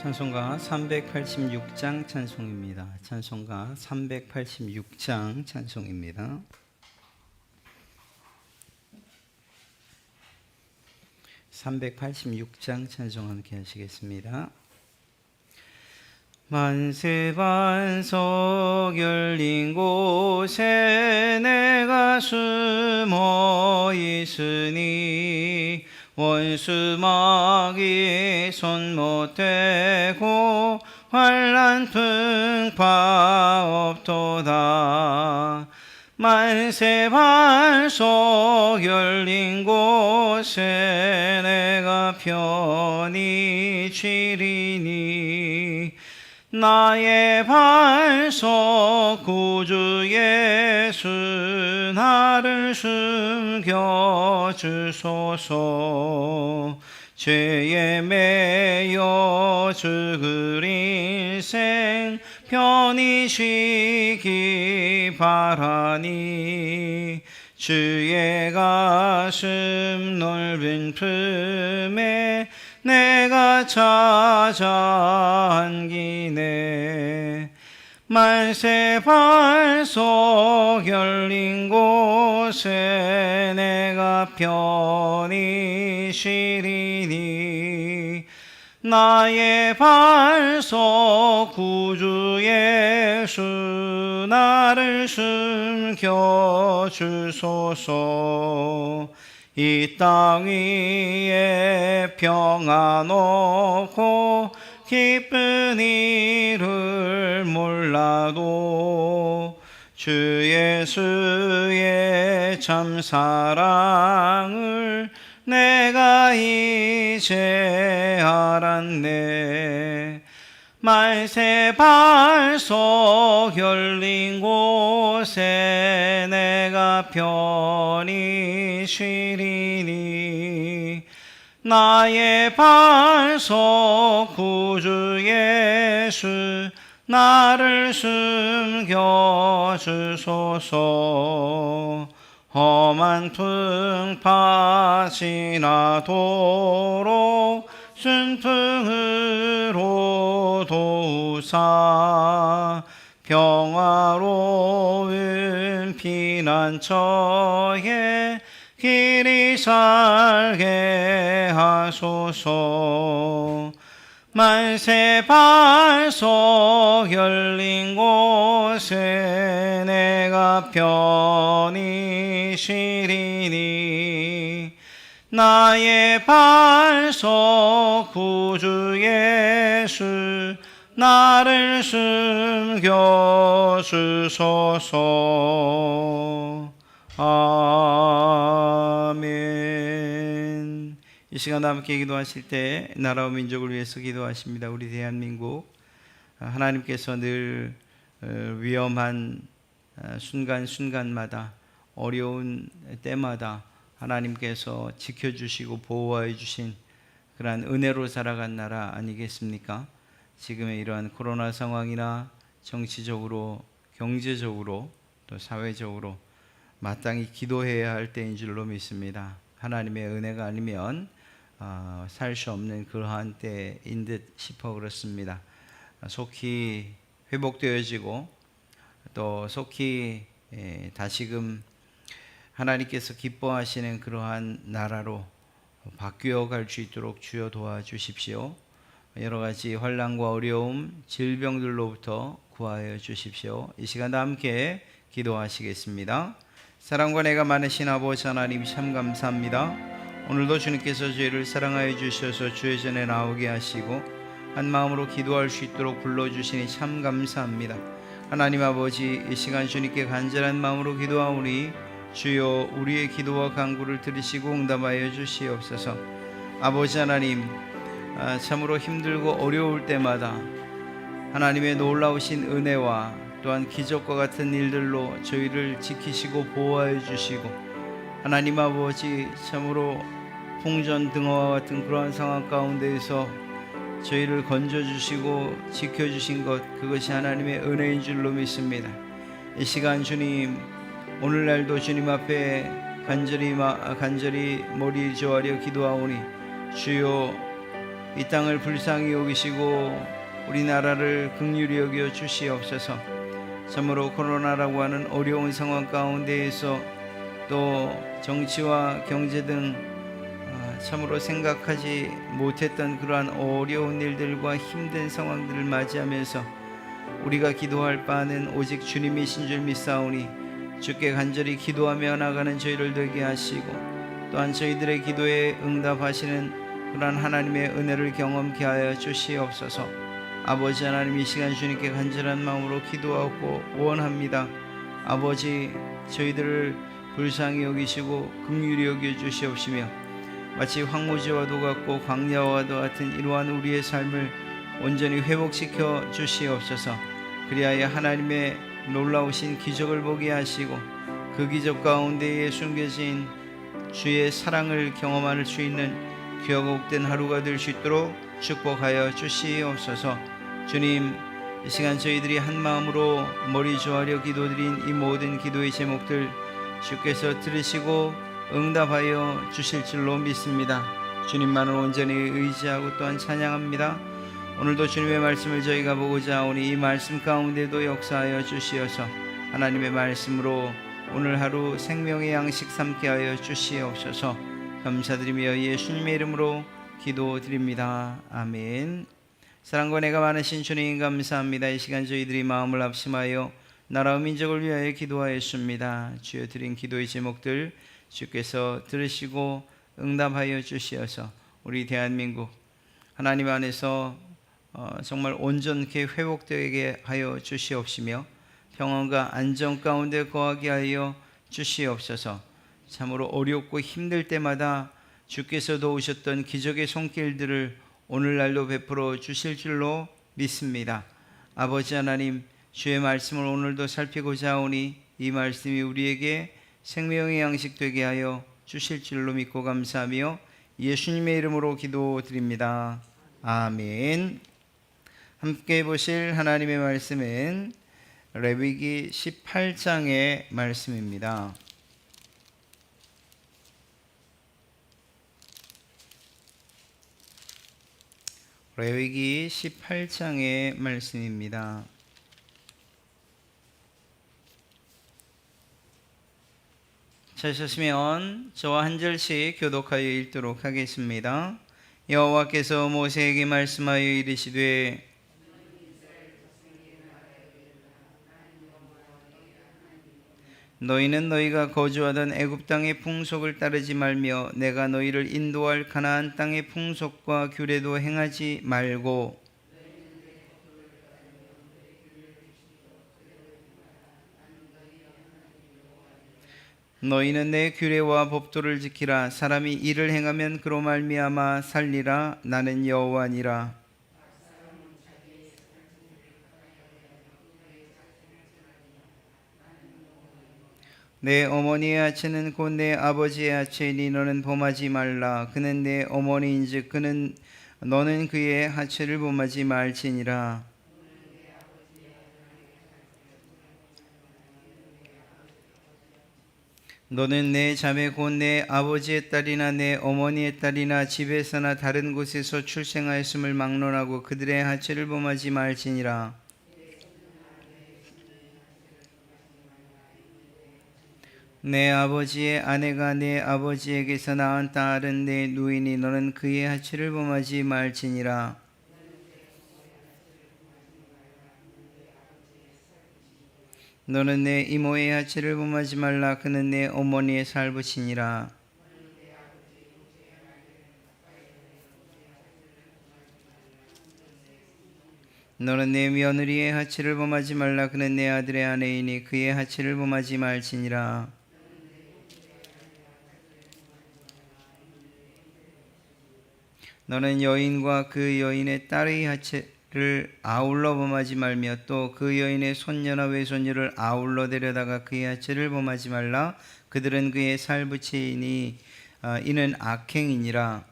찬송가 386장 찬송입니다. 찬송가 386장 찬송입니다. (386장) 찬송 함께 하시겠습니다. 만세 반석 열린 곳에 내가 숨어 있으니 원수막이 손 못대고 환란 풍파 없도다. 만세반석 열린 곳에 내가 편히 치리니 나의 반석 구주 예수 나를 숨겨 주소서. 죄에 매여 죽을 인생 편히 쉬기 바라니. 주의 가슴 넓은 품에 내가 찾아 안기네 만세 발속 열린 곳에 내가 편히 쉬리니 나의 발속 구주 예수 나를 숨겨 주소서 이 땅 위에 평안 없고 기쁜 일을 몰라도 주 예수의 참 사랑을 내가 이제 알았네 말세 발속 열린 곳에 내가 편히 쉬리니 나의 발속 구주 예수 나를 숨겨 주소서. 험한 풍파 지나도록 순풍으로 도우사 평화로운 피난처에 길이 살게 하소서. 만세 발속 열린 곳에 내가 편히 쉬리니 나의 발속 구주 예수 나를 숨겨 주소서. 아멘. 이 시간 함께 기도하실 때 나라와 민족을 위해서 기도하십니다 우리 대한민국. 하나님께서 늘 어, 위험한 어, 순간순간마다 어려운 때마다 하나님께서 지켜주시고 보호해 주신 그러한 은혜로 살아간 나라 아니겠습니까? 지금의 이러한 코로나 상황이나 정치적으로 경제적으로 또 사회적으로 마땅히 기도해야 할 때인 줄로 믿습니다. 하나님의 은혜가 아니면 어, 살수 없는 그러한 때인 듯 싶어 그렇습니다. 속히 회복되어지고 또 속히 예, 다시금 하나님께서 기뻐하시는 그러한 나라로 바뀌어 갈 수 있도록 주여 도와주십시오. 여러 가지 환란과 어려움, 질병들로부터 구하여 주십시오. 이 시간 함께 기도하시겠습니다. 사랑과 내가 많으신 아버지 하나님 참 감사합니다. 오늘도 주님께서 저희를 사랑하여 주셔서 주의 전에 나오게 하시고 한 마음으로 기도할 수 있도록 불러주시니 참 감사합니다. 하나님 아버지 이 시간 주님께 간절한 마음으로 기도하오니 주여 우리의 기도와 간구를 들으시고 응답하여 주시옵소서. 아버지 하나님 아, 참으로 힘들고 어려울 때마다 하나님의 놀라우신 은혜와 또한 기적과 같은 일들로 저희를 지키시고 보호하여 주시고 하나님 아버지 참으로 풍전 등화와 같은 그러한 상황 가운데에서 저희를 건져 주시고 지켜 주신 것 그것이 하나님의 은혜인 줄로 믿습니다. 이 시간 주님 오늘날도 주님 앞에 간절히 마, 간절히 머리 조아려 기도하오니 주여 이 땅을 불쌍히 여기시고 우리나라를 극률히 여겨 주시옵소서. 참으로 코로나라고 하는 어려운 상황 가운데에서 또 정치와 경제 등 아, 참으로 생각하지 못했던 그러한 어려운 일들과 힘든 상황들을 맞이하면서 우리가 기도할 바는 오직 주님이신 줄 믿사오니 주께 간절히 기도하며 나가는 저희를 되게 하시고 또한 저희들의 기도에 응답하시는 그러한 하나님의 은혜를 경험케 하여 주시옵소서. 아버지 하나님 이 시간 주님께 간절한 마음으로 기도하고 원합니다. 아버지 저희들을 불쌍히 여기시고 긍휼히 여겨 주시옵시며 마치 황무지와도 같고 광야와도 같은 이러한 우리의 삶을 온전히 회복시켜 주시옵소서. 그리하여 하나님의 놀라우신 기적을 보게 하시고 그 기적 가운데에 숨겨진 주의 사랑을 경험할 수 있는 귀하고 복된 하루가 될 수 있도록 축복하여 주시옵소서. 주님, 이 시간 저희들이 한 마음으로 머리 조아려 기도드린 이 모든 기도의 제목들 주께서 들으시고 응답하여 주실 줄로 믿습니다. 주님만을 온전히 의지하고 또한 찬양합니다. 오늘도 주님의 말씀을 저희가 보고자 오니 이 말씀 가운데도 역사하여 주시어서 하나님의 말씀으로 오늘 하루 생명의 양식 삼게 하여 주시옵소서 감사드리며 예수님의 이름으로 기도드립니다. 아멘. 사랑과 내가 많으신 주님 감사합니다. 이 시간 저희들이 마음을 합심하여 나라와 민족을 위하여 기도하였습니다. 주여 드린 기도의 제목들 주께서 들으시고 응답하여 주시어서 우리 대한민국 하나님 안에서 어, 정말 온전케 회복되게 하여 주시옵시며 평안과 안정 가운데 거하게 하여 주시옵소서. 참으로 어렵고 힘들 때마다 주께서 도우셨던 기적의 손길들을 오늘날도 베풀어 주실 줄로 믿습니다. 아버지 하나님, 주의 말씀을 오늘도 살피고자 하오니 이 말씀이 우리에게 생명의 양식 되게 하여 주실 줄로 믿고 감사하며 예수님의 이름으로 기도드립니다. 아멘. 함께 보실 하나님의 말씀은 레위기 18장의 말씀입니다. 레위기 18장의 말씀입니다. 찾으셨으면 저와 한 절씩 교독하여 읽도록 하겠습니다. 여호와께서 모세에게 말씀하여 이르시되 너희는 너희가 거주하던 애굽 땅의 풍속을 따르지 말며 내가 너희를 인도할 가나안 땅의 풍속과 규례도 행하지 말고. 너희는 내 규례와 법도를 지키라. 사람이 이를 행하면 그로 말미암아 살리라. 나는 여호와니라 내 어머니의 하체는 곧 내 아버지의 하체이니 너는 범하지 말라. 그는 내 어머니인즉 그는 너는 그의 하체를 범하지 말지니라. 너는 내 자매 곧 내 아버지의 딸이나 내 어머니의 딸이나 집에서나 다른 곳에서 출생하였음을 막론하고 그들의 하체를 범하지 말지니라 내 아버지의 아내가 내 아버지에게서 낳은 딸은 내 누이니 너는 그의 하체를 범하지 말지니라. 너는 내 이모의 하체를 범하지 말라. 그는 내 어머니의 살부시니라. 너는 내 며느리의 하체를 범하지 말라. 그는 내 아들의 아내이니 그의 하체를 범하지 말지니라 너는 여인과 그 여인의 딸의 하체를 아울러 범하지 말며 또 그 여인의 손녀나 외손녀를 아울러 데려다가 그의 하체를 범하지 말라. 그들은 그의 살부치이니 아, 이는 악행이니라.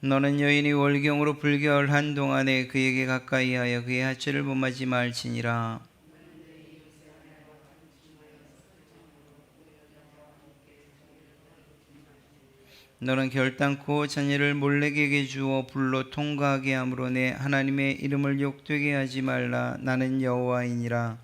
너는 여인이 월경으로 불결한 동안에 그에게 가까이 하여 그의 하체를 범하지 말지니라 너는 결단코 자녀를 몰래에게 주어 불로 통과하게 함으로 내 하나님의 이름을 욕되게 하지 말라. 나는 여호와이니라.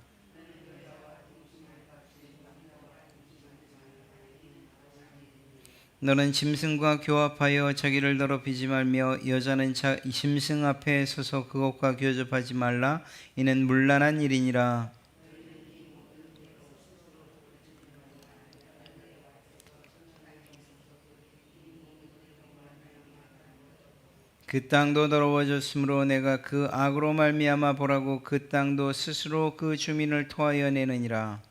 너는 짐승과 교합하여 자기를 더럽히지 말며 여자는 자, 짐승 앞에 서서 그것과 교접하지 말라. 이는 문란한 일이니라 그 땅도 더러워졌으므로 내가 그 악으로 말미암아 보라고 그 땅도 스스로 그 주민을 토하여 내느니라.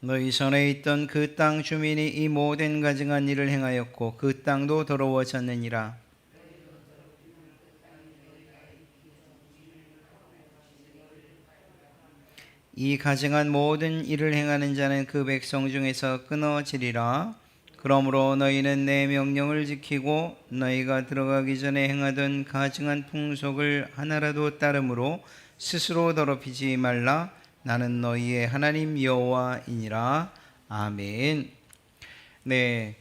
너희 전에 있던 그 땅 주민이 이 모든 가증한 일을 행하였고 그 땅도 더러워졌느니라 이 가증한 모든 일을 행하는 자는 그 백성 중에서 끊어지리라. 그러므로 너희는 내 명령을 지키고 너희가 들어가기 전에 행하던 가증한 풍속을 하나라도 따름으로 스스로 더럽히지 말라. 나는 너희의 하나님 여호와이니라. 아멘. 네.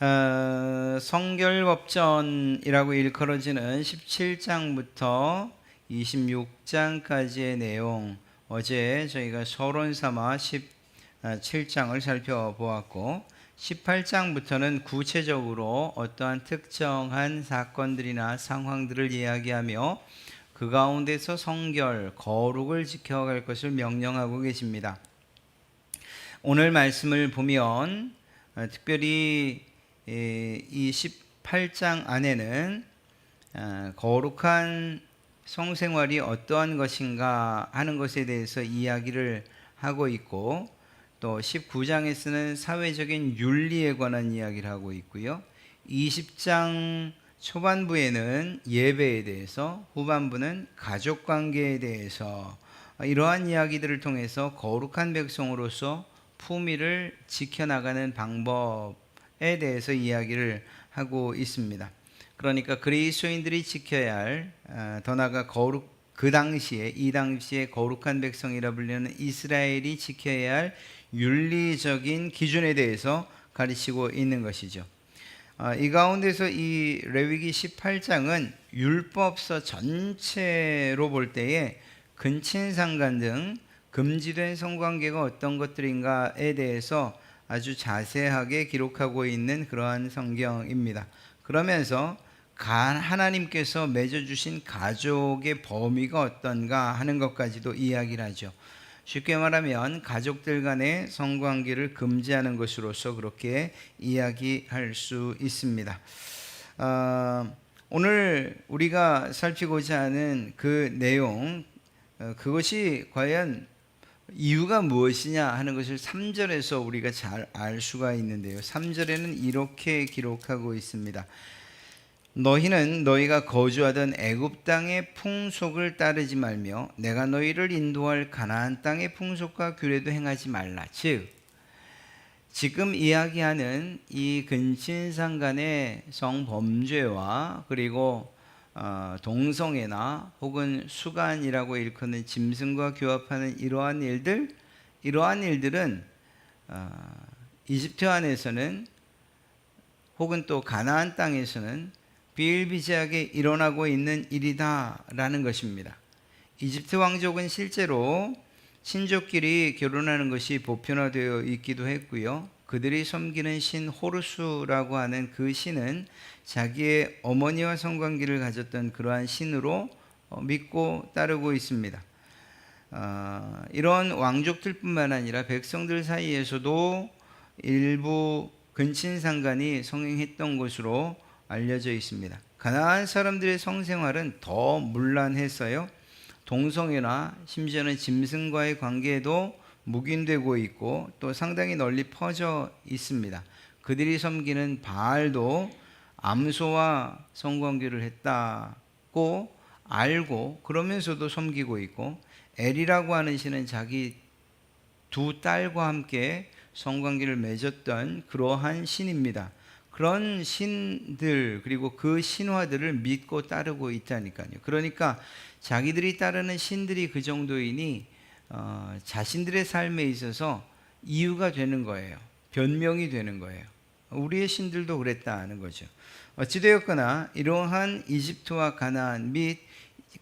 어, 성결법전이라고 일컬어지는 17장부터 26장까지의 내용 어제 저희가 서론 삼아 17장을 살펴보았고 18장부터는 구체적으로 어떠한 특정한 사건들이나 상황들을 이야기하며 그 가운데서 성결, 거룩을 지켜갈 것을 명령하고 계십니다. 오늘 말씀을 보면 어, 특별히 이 18장 안에는 어, 거룩한 성생활이 어떠한 것인가 하는 것에 대해서 이야기를 하고 있고 또 19장에서는 사회적인 윤리에 관한 이야기를 하고 있고요. 20장 초반부에는 예배에 대해서 후반부는 가족 관계에 대해서 이러한 이야기들을 통해서 거룩한 백성으로서 품위를 지켜나가는 방법에 대해서 이야기를 하고 있습니다. 그러니까 그리스도인들이 지켜야 할, 어, 더 나아가 거룩 그 당시에 이 당시에 거룩한 백성이라 불리는 이스라엘이 지켜야 할 윤리적인 기준에 대해서 가르치고 있는 것이죠. 어, 이 가운데서 이 레위기 18장은 율법서 전체로 볼 때에 근친상간 등 금지된 성관계가 어떤 것들인가에 대해서 아주 자세하게 기록하고 있는 그러한 성경입니다. 그러면서 하나님께서 맺어주신 가족의 범위가 어떤가 하는 것까지도 이야기를 하죠. 쉽게 말하면 가족들 간의 성관계를 금지하는 것으로서 그렇게 이야기할 수 있습니다. 어, 오늘 우리가 살피고자 하는 그 내용, 어, 그것이 과연 이유가 무엇이냐 하는 것을 3절에서 우리가 잘 알 수가 있는데요. 3절에는 이렇게 기록하고 있습니다. 너희는 너희가 거주하던 애굽 땅의 풍속을 따르지 말며 내가 너희를 인도할 가나안 땅의 풍속과 규례도 행하지 말라. 즉 지금 이야기하는 이 근친상 간의 성범죄와 그리고 어, 동성애나 혹은 수간이라고 일컫는 짐승과 교합하는 이러한 일들, 이러한 일들은 어, 이집트 안에서는 혹은 또 가나안 땅에서는 비일비재하게 일어나고 있는 일이다라는 것입니다. 이집트 왕족은 실제로 신족끼리 결혼하는 것이 보편화되어 있기도 했고요. 그들이 섬기는 신 호르수라고 하는 그 신은 자기의 어머니와 성관계를 가졌던 그러한 신으로 어, 믿고 따르고 있습니다. 어, 이런 왕족들뿐만 아니라 백성들 사이에서도 일부 근친상간이 성행했던 것으로 알려져 있습니다. 가나안 사람들의 성생활은 더 문란했어요. 동성애나 심지어는 짐승과의 관계에도 묵인되고 있고 또 상당히 널리 퍼져 있습니다. 그들이 섬기는 바알도 암소와 성관계를 했다고 알고 그러면서도 섬기고 있고 엘이라고 하는 신은 자기 두 딸과 함께 성관계를 맺었던 그러한 신입니다. 그런 신들 그리고 그 신화들을 믿고 따르고 있다니까요. 그러니까 자기들이 따르는 신들이 그 정도이니 어, 자신들의 삶에 있어서 이유가 되는 거예요. 변명이 되는 거예요. 우리의 신들도 그랬다는 거죠. 어찌되었거나 이러한 이집트와 가나안 및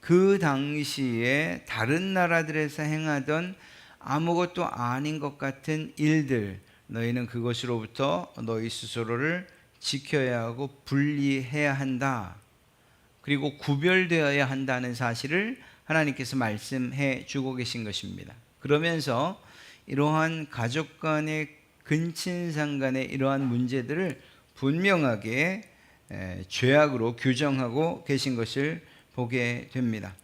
그 당시에 다른 나라들에서 행하던 아무것도 아닌 것 같은 일들 너희는 그것으로부터 너희 스스로를 지켜야 하고 분리해야 한다. 그리고 구별되어야 한다는 사실을 하나님께서 말씀해 주고 계신 것입니다. 그러면서 이러한 가족 간의 근친상 간의 이러한 문제들을 분명하게 에, 죄악으로 규정하고 계신 것을 보게 됩니다.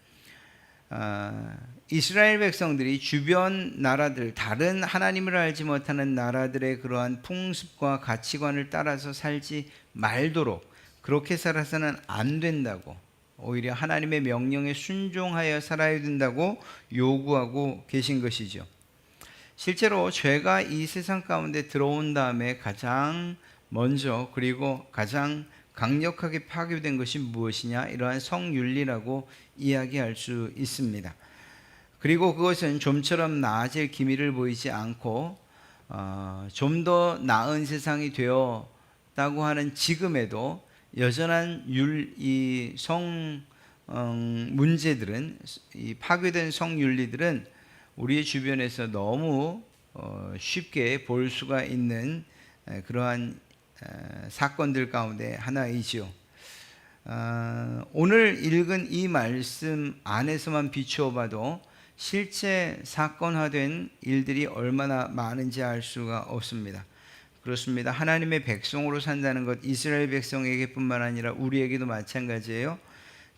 아, 이스라엘 백성들이 주변 나라들, 다른 하나님을 알지 못하는 나라들의 그러한 풍습과 가치관을 따라서 살지 말도록 그렇게 살아서는 안 된다고 오히려 하나님의 명령에 순종하여 살아야 된다고 요구하고 계신 것이죠. 실제로 죄가 이 세상 가운데 들어온 다음에 가장 먼저 그리고 가장 강력하게 파괴된 것이 무엇이냐 이러한 성윤리라고 이야기할 수 있습니다. 그리고 그것은 좀처럼 나아질 기미를 보이지 않고 어, 좀 더 나은 세상이 되었다고 하는 지금에도 여전한 율이성 음, 문제들은 이 파괴된 성윤리들은 우리의 주변에서 너무 어, 쉽게 볼 수가 있는 에, 그러한 에, 사건들 가운데 하나이지요. 아, 오늘 읽은 이 말씀 안에서만 비추어 봐도 실제 사건화된 일들이 얼마나 많은지 알 수가 없습니다. 그렇습니다. 하나님의 백성으로 산다는 것 이스라엘 백성에게뿐만 아니라 우리에게도 마찬가지예요.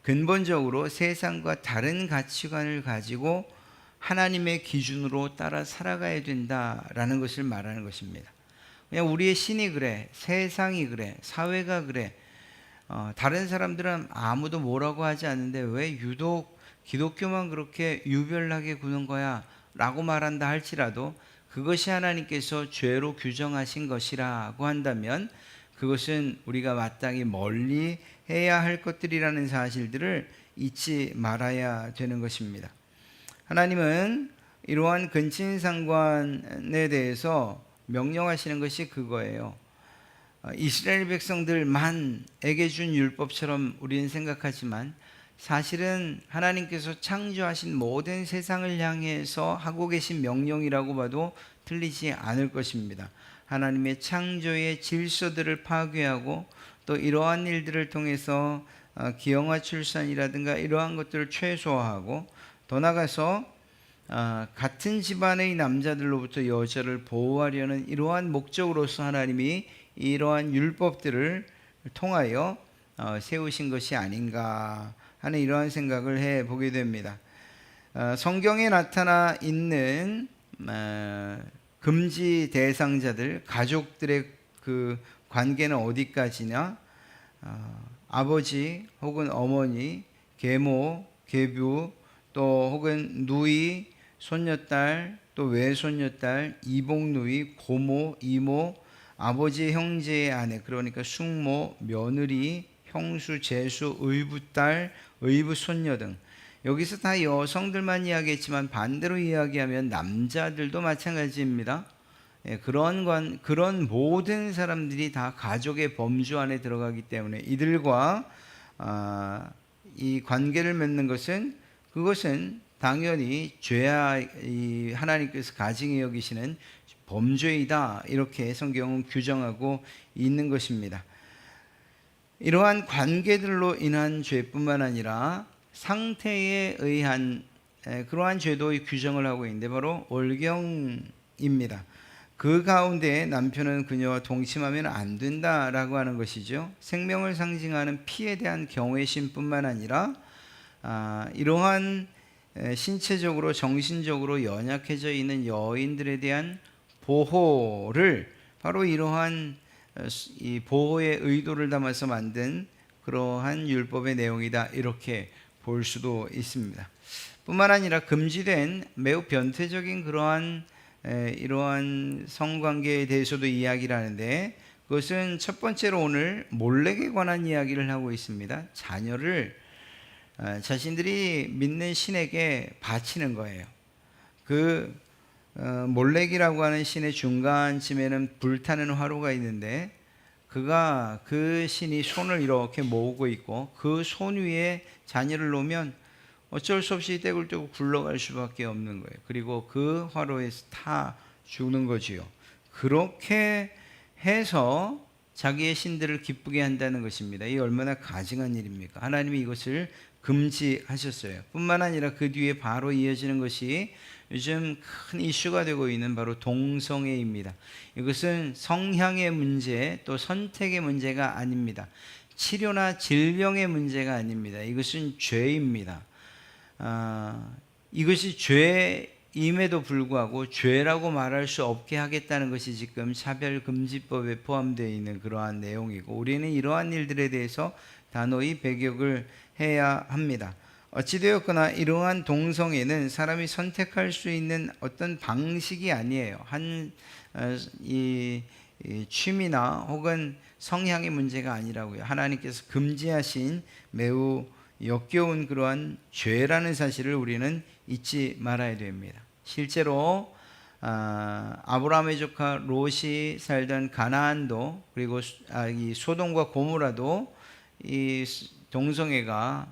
근본적으로 세상과 다른 가치관을 가지고 하나님의 기준으로 따라 살아가야 된다라는 것을 말하는 것입니다. 그냥 우리의 신이 그래, 세상이 그래, 사회가 그래. 어, 다른 사람들은 아무도 뭐라고 하지 않는데 왜 유독 기독교만 그렇게 유별나게 구는 거야? 라고 말한다 할지라도 그것이 하나님께서 죄로 규정하신 것이라고 한다면 그것은 우리가 마땅히 멀리 해야 할 것들이라는 사실들을 잊지 말아야 되는 것입니다. 하나님은 이러한 근친상관에 대해서 명령하시는 것이 그거예요. 어, 이스라엘 백성들만에게 준 율법처럼 우리는 생각하지만 사실은 하나님께서 창조하신 모든 세상을 향해서 하고 계신 명령이라고 봐도 틀리지 않을 것입니다. 하나님의 창조의 질서들을 파괴하고 또 이러한 일들을 통해서 어, 기형아 출산이라든가 이러한 것들을 최소화하고 더 나가서 어, 같은 집안의 남자들로부터 여자를 보호하려는 이러한 목적으로서 하나님이 이러한 율법들을 통하여 어, 세우신 것이 아닌가 하는 이러한 생각을 해 보게 됩니다. 성경에 나타나 있는 금지 대상자들 가족들의 그 관계는 어디까지냐? 아버지 혹은 어머니, 계모, 계부 또 혹은 누이, 손녀딸, 또 외손녀딸, 이복누이, 고모, 이모, 아버지 형제의 아내, 그러니까 숙모, 며느리, 형수, 제수, 의부딸, 의부 손녀 등 여기서 다 여성들만 이야기했지만 반대로 이야기하면 남자들도 마찬가지입니다. 예, 그런 관, 그런 모든 사람들이 다 가족의 범주 안에 들어가기 때문에 이들과 아, 이 관계를 맺는 것은 그것은 당연히 죄야 이 하나님께서 가증히 여기시는 범죄이다 이렇게 성경은 규정하고 있는 것입니다. 이러한 관계들로 인한 죄뿐만 아니라 상태에 의한 그러한 죄도 규정을 하고 있는데 바로 월경입니다. 그 가운데 남편은 그녀와 동침하면 안 된다라고 하는 것이죠. 생명을 상징하는 피에 대한 경외심뿐만 아니라 아, 이러한 신체적으로 정신적으로 연약해져 있는 여인들에 대한 보호를 바로 이러한 어, 이 보호의 의도를 담아서 만든 그러한 율법의 내용이다 이렇게 볼 수도 있습니다. 뿐만 아니라 금지된 매우 변태적인 그러한 이러한 성관계에 대해서도 이야기를 하는데 그것은 첫 번째로 오늘 몰렉에 관한 이야기를 하고 있습니다. 자녀를 어, 자신들이 믿는 신에게 바치는 거예요. 그 어, 몰렉이라고 하는 신의 중간쯤에는 불타는 화로가 있는데 그가 그 신이 손을 이렇게 모으고 있고 그 손 위에 자녀를 놓으면 어쩔 수 없이 떼굴떼굴 굴러갈 수밖에 없는 거예요. 그리고 그 화로에서 타 죽는 거지요. 그렇게 해서 자기의 신들을 기쁘게 한다는 것입니다. 이 얼마나 가증한 일입니까? 하나님이 이것을 금지하셨어요. 뿐만 아니라 그 뒤에 바로 이어지는 것이 요즘 큰 이슈가 되고 있는 바로 동성애입니다. 이것은 성향의 문제 또 선택의 문제가 아닙니다. 치료나 질병의 문제가 아닙니다. 이것은 죄입니다. 아, 이것이 죄임에도 불구하고 죄라고 말할 수 없게 하겠다는 것이 지금 차별금지법에 포함되어 있는 그러한 내용이고 우리는 이러한 일들에 대해서 단호히 배격을 해야 합니다. 어찌되었거나 이러한 동성애는 사람이 선택할 수 있는 어떤 방식이 아니에요. 한, 어, 이, 이 취미나 혹은 성향의 문제가 아니라고요. 하나님께서 금지하신 매우 역겨운 그러한 죄라는 사실을 우리는 잊지 말아야 됩니다. 실제로 아, 아브라함의 조카 롯이 살던 가나안도 그리고 수- 아, 이 소돔과 고모라도 이 스- 동성애가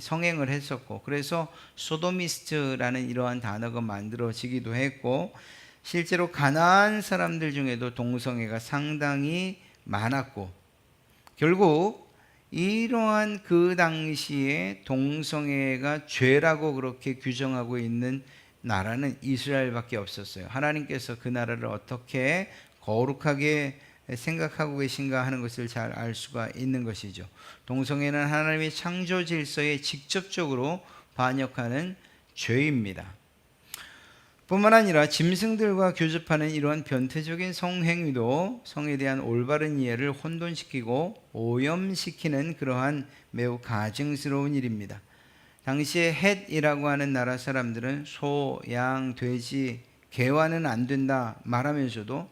성행을 했었고 그래서 소도미스트라는 이러한 단어가 만들어지기도 했고 실제로 가나안 사람들 중에도 동성애가 상당히 많았고 결국 이러한 그 당시에 동성애가 죄라고 그렇게 규정하고 있는 나라는 이스라엘밖에 없었어요. 하나님께서 그 나라를 어떻게 거룩하게 생각하고 계신가 하는 것을 잘 알 수가 있는 것이죠. 동성애는 하나님의 창조 질서에 직접적으로 반역하는 죄입니다. 뿐만 아니라 짐승들과 교접하는 이러한 변태적인 성행위도 성에 대한 올바른 이해를 혼돈시키고 오염시키는 그러한 매우 가증스러운 일입니다. 당시에 헷이라고 하는 나라 사람들은 소, 양, 돼지, 개와는 안 된다 말하면서도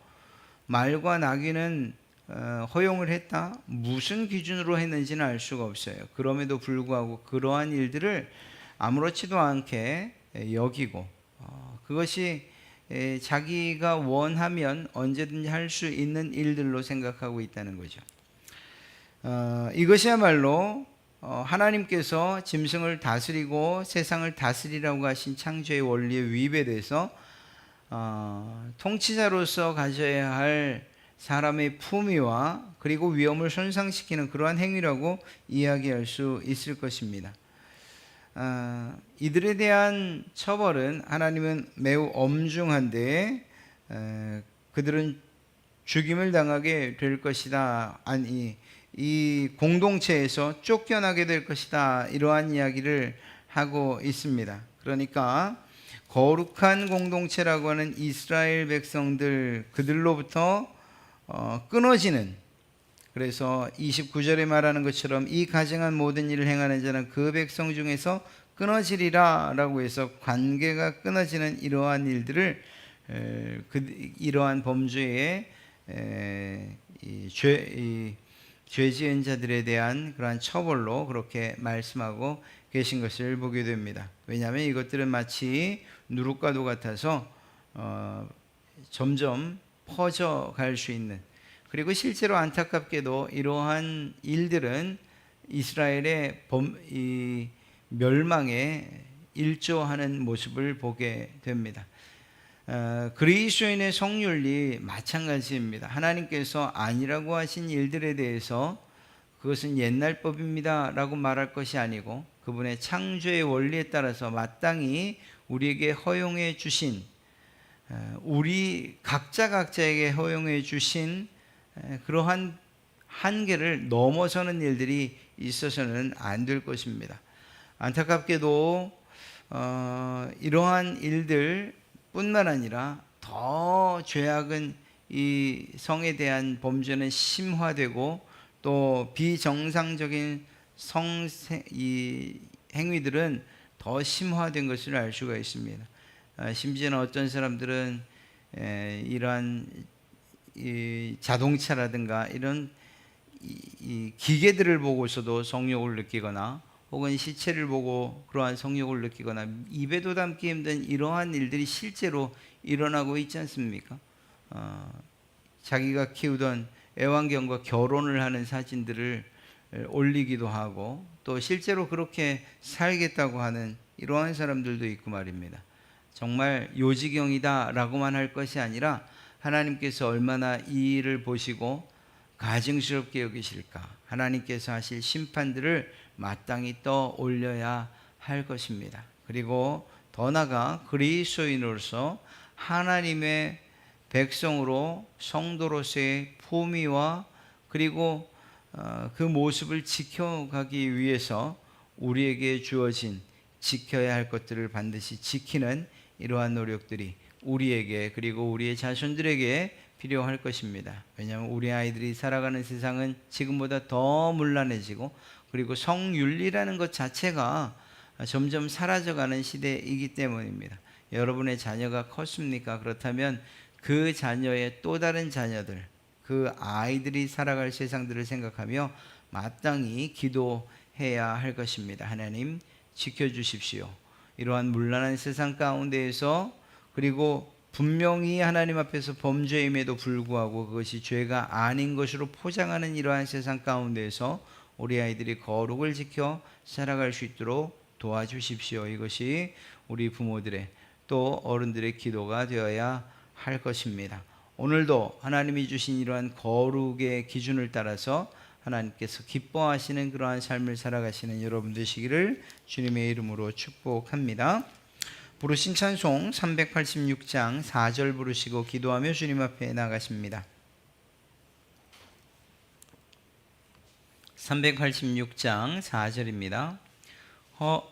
말과 나귀는 어, 허용을 했다. 무슨 기준으로 했는지는 알 수가 없어요. 그럼에도 불구하고 그러한 일들을 아무렇지도 않게 여기고 어, 그것이 에, 자기가 원하면 언제든지 할 수 있는 일들로 생각하고 있다는 거죠. 어, 이것이야말로 어, 하나님께서 짐승을 다스리고 세상을 다스리라고 하신 창조의 원리에 위배돼서 어, 통치자로서 가져야 할 사람의 품위와 그리고 위험을 손상시키는 그러한 행위라고 이야기할 수 있을 것입니다. 아, 이들에 대한 처벌은 하나님은 매우 엄중한데 에, 그들은 죽임을 당하게 될 것이다. 아니 이 공동체에서 쫓겨나게 될 것이다. 이러한 이야기를 하고 있습니다. 그러니까 거룩한 공동체라고 하는 이스라엘 백성들 그들로부터 어, 끊어지는 그래서 29절에 말하는 것처럼 이 가증한 모든 일을 행하는 자는 그 백성 중에서 끊어지리라 라고 해서 관계가 끊어지는 이러한 일들을 에, 그 이러한 범죄에 에, 이 죄, 이 죄 지은 자들에 대한 그러한 처벌로 그렇게 말씀하고 계신 것을 보게 됩니다. 왜냐하면 이것들은 마치 누룩과도 같아서 어, 점점 퍼져갈 수 있는 그리고 실제로 안타깝게도 이러한 일들은 이스라엘의 범, 이 멸망에 일조하는 모습을 보게 됩니다. 어, 그리스도인의 성윤리 마찬가지입니다. 하나님께서 아니라고 하신 일들에 대해서 그것은 옛날 법입니다라고 말할 것이 아니고 그분의 창조의 원리에 따라서 마땅히 우리에게 허용해 주신 어, 우리 각자 각자에게 허용해 주신 에, 그러한 한계를 넘어서는 일들이 있어서는 안 될 것입니다. 안타깝게도 어, 이러한 일들뿐만 아니라 더 죄악은 이 성에 대한 범죄는 심화되고 또 비정상적인 성 이 행위들은 더 심화된 것을 알 수가 있습니다. 아, 심지어는 어떤 사람들은 에, 이러한 이 자동차라든가 이런 기계들을 보고서도 성욕을 느끼거나 혹은 시체를 보고 그러한 성욕을 느끼거나 입에도 담기 힘든 이러한 일들이 실제로 일어나고 있지 않습니까? 어, 자기가 키우던 애완견과 결혼을 하는 사진들을 올리기도 하고 또 실제로 그렇게 살겠다고 하는 이러한 사람들도 있고 말입니다. 정말 요지경이다라고만 할 것이 아니라 하나님께서 얼마나 이 일을 보시고 가증스럽게 여기실까 하나님께서 하실 심판들을 마땅히 떠 올려야 할 것입니다. 그리고 더 나아가 그리스도인으로서 하나님의 백성으로 성도로서의 품위와 그리고 어, 그 모습을 지켜가기 위해서 우리에게 주어진 지켜야 할 것들을 반드시 지키는 이러한 노력들이 우리에게 그리고 우리의 자손들에게 필요할 것입니다. 왜냐하면 우리 아이들이 살아가는 세상은 지금보다 더 문란해지고 그리고 성윤리라는 것 자체가 점점 사라져가는 시대이기 때문입니다. 여러분의 자녀가 컸습니까? 그렇다면 그 자녀의 또 다른 자녀들, 그 아이들이 살아갈 세상들을 생각하며 마땅히 기도해야 할 것입니다. 하나님 지켜주십시오. 이러한 문란한 세상 가운데에서 그리고 분명히 하나님 앞에서 범죄임에도 불구하고 그것이 죄가 아닌 것으로 포장하는 이러한 세상 가운데에서 우리 아이들이 거룩을 지켜 살아갈 수 있도록 도와주십시오. 이것이 우리 부모들의 또 어른들의 기도가 되어야 할 것입니다. 오늘도 하나님이 주신 이러한 거룩의 기준을 따라서 하나님께서 기뻐하시는 그러한 삶을 살아가시는 여러분 되시기를 주님의 이름으로 축복합니다. 부르신 찬송 386장 4절 부르시고 기도하며 주님 앞에 나가십니다. 386장 4절입니다. 허,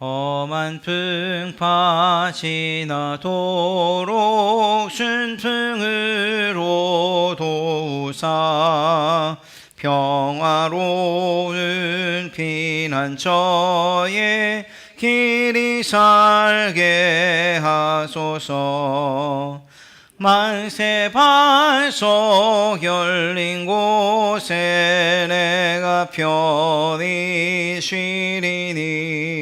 험한 풍파 지나도록 순풍으로 도우사 평화로운 피난처에 길이 살게 하소서. 만세 반석 열린 곳에 내가 편히 쉬리니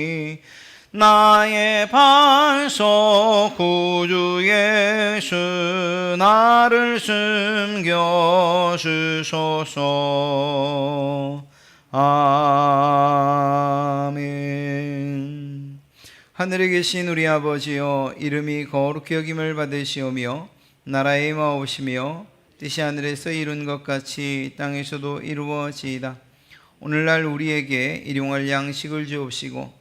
나의 반석 구주 예수 나를 숨겨 주소서. 아멘. 하늘에 계신 우리 아버지여 이름이 거룩히 여김을 받으시오며 나라의 임하오시며 뜻이 하늘에서 이룬 것 같이 땅에서도 이루어지이다. 오늘날 우리에게 일용할 양식을 주옵시고